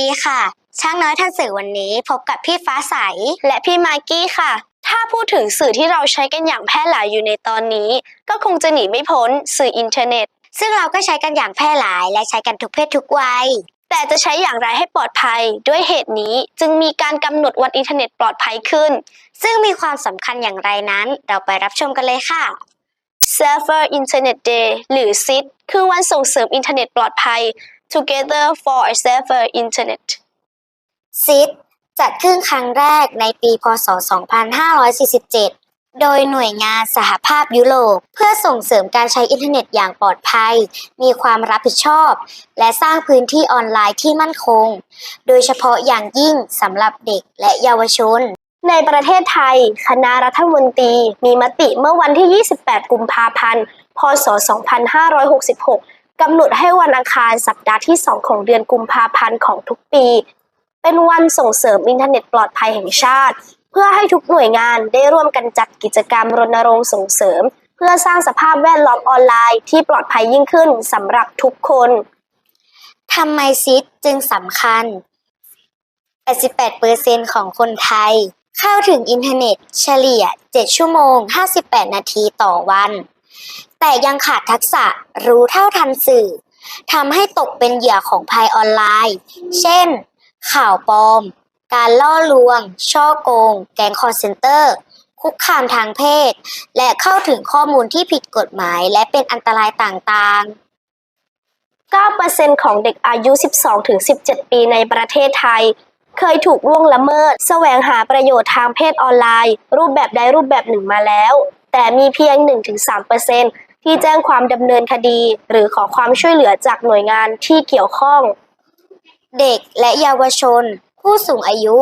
ดีค่ะ ช่างน้อยทันสื่อวันนี้พบกับพี่ฟ้าใส และพี่มากกี้ค่ะ ถ้าพูดถึงสื่อที่เราใช้กันอย่างแพร่หลายอยู่ในตอนนี้ ก็คงจะหนีไม่พ้นสื่ออินเทอร์เน็ต ซึ่งเราก็ใช้กันอย่างแพร่หลาย และใช้กันทุกเพศทุกวัย แต่จะใช้อย่างไรให้ปลอดภัย ด้วยเหตุนี้จึงมีการกำหนดวันอินเทอร์เน็ตปลอดภัยขึ้น ซึ่งมีความสำคัญอย่างไรนั้น เราไปรับชมกันเลยค่ะ Safer Internet Day หรือ SID คือวันส่งเสริมอินเทอร์เน็ตปลอดภัย Together for a Safer Internet ซิดจัดขึ้นครั้งแรกในปีพศ 2547 โดยหน่วยงานสหภาพยุโรปเพื่อส่งเสริมการใช้อินเทอร์เน็ตอย่างปลอดภัย มีความรับผิดชอบ และสร้างพื้นที่ออนไลน์ที่มั่นคง โดยเฉพาะอย่างยิ่งสำหรับเด็กและเยาวชนในประเทศไทย คณะรัฐมนตรีมีมติเมื่อวันที่ 28 กุมภาพันธ์ พศ 2566 กำหนดให้วันอังคารสัปดาห์ที่ 2 ของเดือนกุมภาพันธ์ของทุกปี เป็นวันส่งเสริมอินเทอร์เน็ตปลอดภัยแห่งชาติ เพื่อให้ทุกหน่วยงานได้ร่วมกันจัดกิจกรรมรณรงค์ส่งเสริม เพื่อสร้างสภาพแวดล้อมออนไลน์ที่ปลอดภัยยิ่งขึ้นสำหรับทุกคนทำไมซิดจึงสำคัญ 88%ของคนไทย เข้าถึงอินเทอร์เน็ตเฉลี่ย 7 ชั่วโมง 58 นาทีต่อวัน แต่ยังขาดทักษะรู้เท่าทันสื่อทำให้ตกเป็นเหยื่อของภัยออนไลน์ เช่น ข่าวปลอม การล่อลวง ช่อโกง แก๊งคอเซนเตอร์ คุกคามทางเพศ และเข้าถึงข้อมูลที่ผิดกฎหมายและเป็นอันตรายต่างๆ 9%ของเด็กอายุ 12-17 ปีในประเทศไทย เคยถูกล่วงละเมิด แสวงหาประโยชน์ทางเพศออนไลน์ รูปแบบใดรูปแบบหนึ่งมาแล้ว แต่มีเพียง 1-3%ที่แจ้งความดำเนินคดี หรือขอความช่วยเหลือจากหน่วยงานที่เกี่ยวข้อง เด็กและเยาวชน ผู้สูงอายุ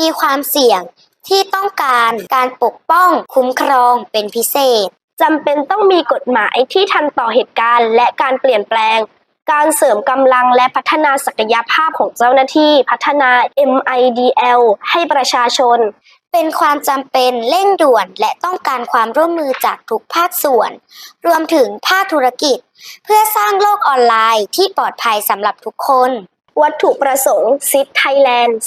มีความเสี่ยงที่ต้องการการปกป้องคุ้มครองเป็นพิเศษจำเป็นต้องมีกฎหมายที่ทันต่อเหตุการณ์และการเปลี่ยนแปลง การเสริมกำลังและพัฒนาศักยภาพของเจ้าหน้าที่ พัฒนา MIDL ให้ประชาชน เป็นความจำเป็นเร่งด่วนและต้องการความร่วมมือจากทุกภาคส่วน รวมถึงภาคธุรกิจ เพื่อสร้างโลกออนไลน์ที่ปลอดภัยสำหรับทุกคน วัตถุประสงค์ซิดไทยแลนด์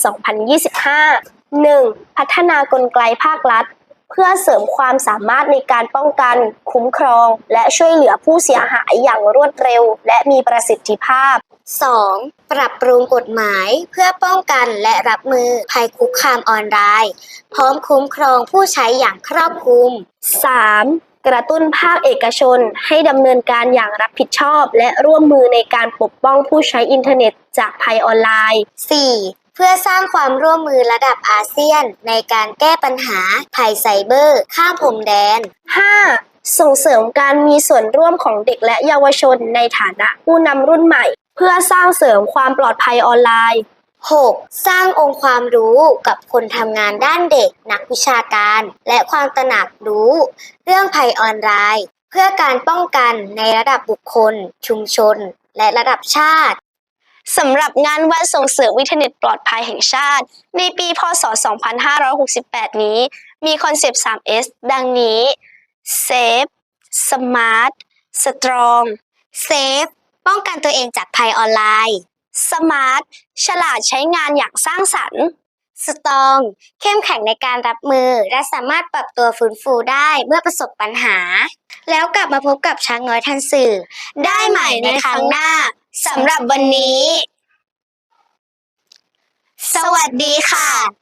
2025 1. พัฒนากลไกภาครัฐ เพื่อเสริมความสามารถในการป้องกัน คุ้มครอง และช่วยเหลือผู้เสียหายอย่างรวดเร็ว และมีประสิทธิภาพ 2. ปรับปรุงกฎหมายเพื่อป้องกันและรับมือภัยคุกคามออนไลน์พร้อมคุ้มครองผู้ใช้อย่างครอบคลุม 3. กระตุ้นภาคเอกชนให้ดำเนินการอย่างรับผิดชอบ และร่วมมือในการปกป้องผู้ใช้อินเทอร์เน็ตจากภัยออนไลน์ 4. เพื่อสร้างความร่วมมือระดับอาเซียน ในการแก้ปัญหาภัยไซเบอร์ ข้ามพรมแดน 5. ส่งเสริมการมีส่วนร่วมของเด็กและเยาวชนในฐานะผู้นำรุ่นใหม่เพื่อสร้างเสริมความปลอดภัยออนไลน์ 6. สร้างองค์ความรู้กับคนทำงานด้านเด็ก นักวิชาการ และความตระหนักรู้ เรื่องภัยออนไลน์ เพื่อการป้องกันในระดับบุคคล ชุมชน และระดับชาติสำหรับงานวันส่งเสริมอินเทอร์เน็ตปลอดภัยแห่งชาติ ในปี พศ 2568 นี้ มีคอนเซปต์ 3S ดังนี้ Safe Smart Strong เซฟ ป้องกันตัวเองจากภัยออนไลน์ Smart ฉลาดใช้งานอย่างสร้างสรรค์ สตรอง เข้มแข็งในการรับมือ และสามารถปรับตัวฟื้นฟูได้เมื่อประสบปัญหา แล้วกลับมาพบกับช้างน้อยทันสื่อ ได้ใหม่ในครั้งหน้าสำหรับวันนี้ สวัสดีค่ะ